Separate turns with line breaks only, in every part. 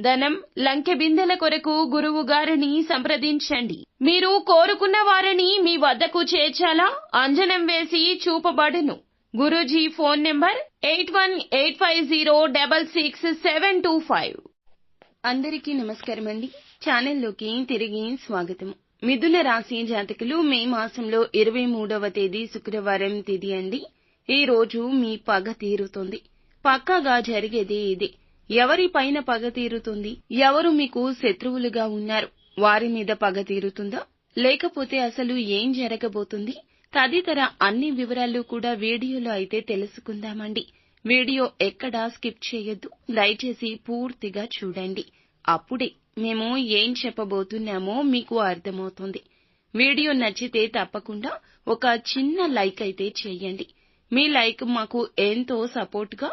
ధనం లంకె బిందెల కొరకు గురువు గారిని సంప్రదించండి. మీరు కోరుకున్న వారిని మీ వద్దకు చేర్చాలా? అంజనం వేసి చూపబడును. Guruji phone number eight one eight five zero double six seven two five. అందరికీ నమస్కారం అండి. ఛానల్లోకి తిరిగి స్వాగతం. మిథున రాశి జాతకులు మే మాసంలో ఇరవై మూడవ తేదీ శుక్రవారం తిది అండి. ఈ రోజు మీ పగ తీరుతుంది. పక్కాగా జరిగేది ఇది. ఎవరి పైన పగ తీరుతుంది? ఎవరు మీకు శత్రువులుగా ఉన్నారు? వారి మీద పగ తీరుతుందా? లేకపోతే అసలు ఏం జరగబోతుంది? తదితర అన్ని వివరాలు కూడా వీడియోలో అయితే తెలుసుకుందామండి. వీడియో ఎక్కడా స్కిప్ చేయొద్దు. దయచేసి పూర్తిగా చూడండి. అప్పుడే మేము ఏం చెప్పబోతున్నామో మీకు అర్థమవుతుంది. వీడియో నచ్చితే తప్పకుండా ఒక చిన్న లైక్ అయితే చేయండి. మీ లైక్ మాకు ఎంతో సపోర్ట్గా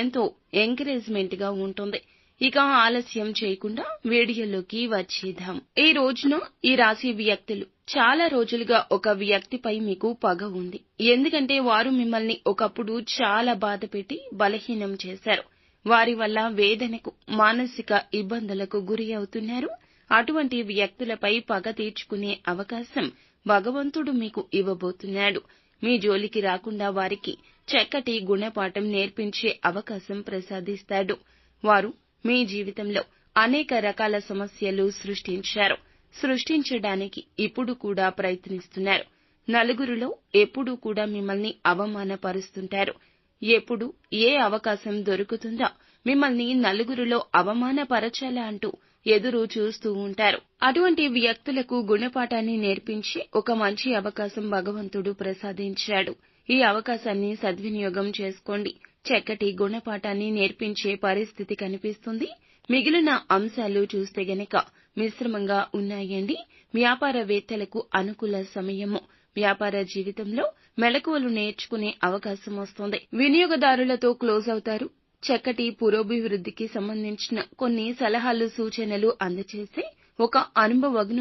ఎంతో ఎంకరేజ్మెంట్గా ఉంటుంది. ఇక ఆలస్యం చేయకుండా వీడియోలోకి వచ్చేద్దాం. ఈ రోజున ఈ రాశి వ్యక్తులు చాలా రోజులుగా ఒక వ్యక్తిపై మీకు పగ ఉంది. ఎందుకంటే వారు మిమ్మల్ని ఒకప్పుడు చాలా బాధ పెట్టి బలహీనం చేశారు. వారి వల్ల వేదనకు మానసిక ఇబ్బందులకు గురి అవుతున్నారు. అటువంటి వ్యక్తులపై పగ తీర్చుకునే అవకాశం భగవంతుడు మీకు ఇవ్వబోతున్నాడు. మీ జోలికి రాకుండా వారికి చక్కటి గుణపాఠం నేర్పించే అవకాశం ప్రసాదిస్తాడు. వారు మీ జీవితంలో అనేక రకాల సమస్యలు సృష్టించారు. సృష్టించడానికి ఇప్పుడు కూడా ప్రయత్నిస్తున్నారు. నలుగురిలో ఎప్పుడూ కూడా మిమ్మల్ని అవమానపరుస్తుంటారు. ఎప్పుడు ఏ అవకాశం దొరుకుతుందో మిమ్మల్ని నలుగురిలో అవమానపరచాలా అంటూ ఎదురు చూస్తూ ఉంటారు. అటువంటి వ్యక్తులకు గుణపాఠాన్ని నేర్పించి ఒక మంచి అవకాశం భగవంతుడు ప్రసాదించాడు. ఈ అవకాశాన్ని సద్వినియోగం చేసుకోండి. చక్కటి గుణపాఠాన్ని నేర్పించే పరిస్థితి కనిపిస్తుంది. మిగిలిన అంశాలు చూస్తే గనక మిశ్రమంగా ఉన్నాయండి. వ్యాపారవేత్తలకు అనుకూల సమయము. వ్యాపార జీవితంలో మెలకువలు నేర్చుకునే అవకాశం వస్తుంది. వినియోగదారులతో క్లోజ్ అవుతారు. చక్కటి పురోభివృద్ధికి సంబంధించిన కొన్ని సలహాలు సూచనలు అందజేసే ఒక అనుభవజ్ఞ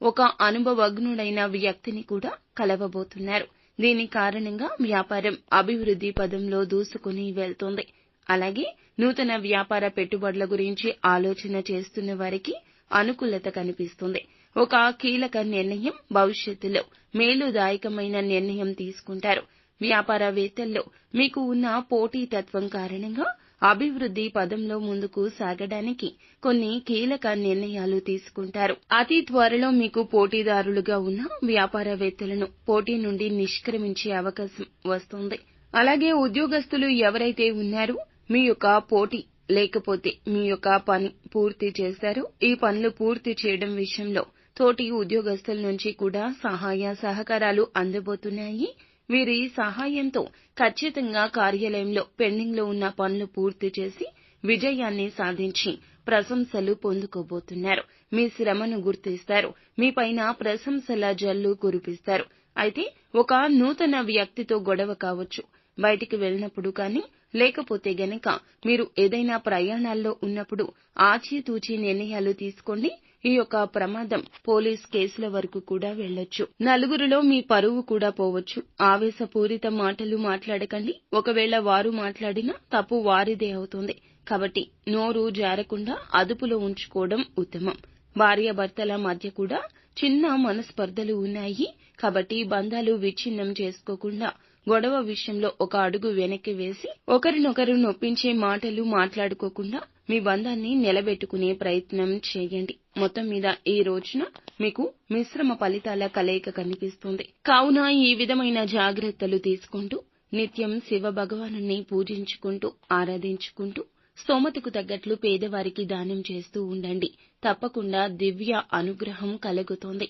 ఒక అనుభవజ్ఞుడైన వ్యక్తిని కూడా కలవబోతున్నారు. దీని కారణంగా వ్యాపారం అభివృద్ధి పదంలో దూసుకుని వెళ్తోంది. అలాగే నూతన వ్యాపార పెట్టుబడుల గురించి ఆలోచన చేస్తున్న వారికి అనుకూలత కనిపిస్తుంది. ఒక కీలక నిర్ణయం భవిష్యత్తులో మేలుదాయకమైన నిర్ణయం తీసుకుంటారు. వ్యాపారవేత్తల్లో మీకు ఉన్న పోటీతత్వం కారణంగా అభివృద్ధి పదంలో ముందుకు సాగడానికి కొన్ని కీలక నిర్ణయాలు తీసుకుంటారు. అతి త్వరలో మీకు పోటీదారులుగా ఉన్న వ్యాపారవేత్తలను పోటీ నుండి నిష్క్రమించే అవకాశం వస్తుంది. అలాగే ఉద్యోగస్తులు ఎవరైతే ఉన్నారో మీ యొక్క పోటీ లేకపోతే మీ యొక్క పని పూర్తి చేశారు. ఈ పనులు పూర్తి చేయడం విషయంలో తోటి ఉద్యోగస్తుల నుంచి కూడా సహాయ సహకారాలు అందబోతున్నాయి. వీరి సహాయంతో ఖచ్చితంగా కార్యాలయంలో పెండింగ్లో ఉన్న పనులు పూర్తి చేసి విజయాన్ని సాధించి ప్రశంసలు పొందుకోబోతున్నారు. మీ శ్రమను గుర్తిస్తారు. మీ పైన ప్రశంసల జల్లు కురిపిస్తారు. అయితే ఒక నూతన వ్యక్తితో గొడవ కావచ్చు. బయటికి వెళ్ళినప్పుడు కానీ లేకపోతే గనక మీరు ఏదైనా ప్రయాణాల్లో ఉన్నప్పుడు ఆచితూచి నిర్ణయాలు తీసుకోండి. ఈ యొక్క ప్రమాదం పోలీస్ కేసుల వరకు కూడా వెళ్ళొచ్చు. నలుగురిలో మీ పరువు కూడా పోవచ్చు. ఆవేశపూరిత మాటలు మాట్లాడకండి. ఒకవేళ వారు మాట్లాడినా తప్పు వారిదే అవుతుంది. కాబట్టి నోరు జారకుండా అదుపులో ఉంచుకోవడం ఉత్తమం. భార్యాభర్తల మధ్య కూడా చిన్న మనస్పర్ధలు ఉన్నాయి. కాబట్టి బంధాలు విచ్ఛిన్నం చేసుకోకుండా గొడవ విషయంలో ఒక అడుగు వెనక్కి వేసి ఒకరినొకరు నొప్పించే మాటలు మాట్లాడుకోకుండా మీ బంధాన్ని నిలబెట్టుకునే ప్రయత్నం చేయండి. మొత్తం మీద ఈ రోజున మీకు మిశ్రమ ఫలితాల కలయిక కనిపిస్తుంది. కావున ఈ విధమైన జాగ్రత్తలు తీసుకుంటూ నిత్యం శివ భగవాను పూజించుకుంటూ ఆరాధించుకుంటూ స్తోమతకు తగ్గట్లు పేదవారికి దానం చేస్తూ ఉండండి. తప్పకుండా దివ్య అనుగ్రహం కలుగుతుంది.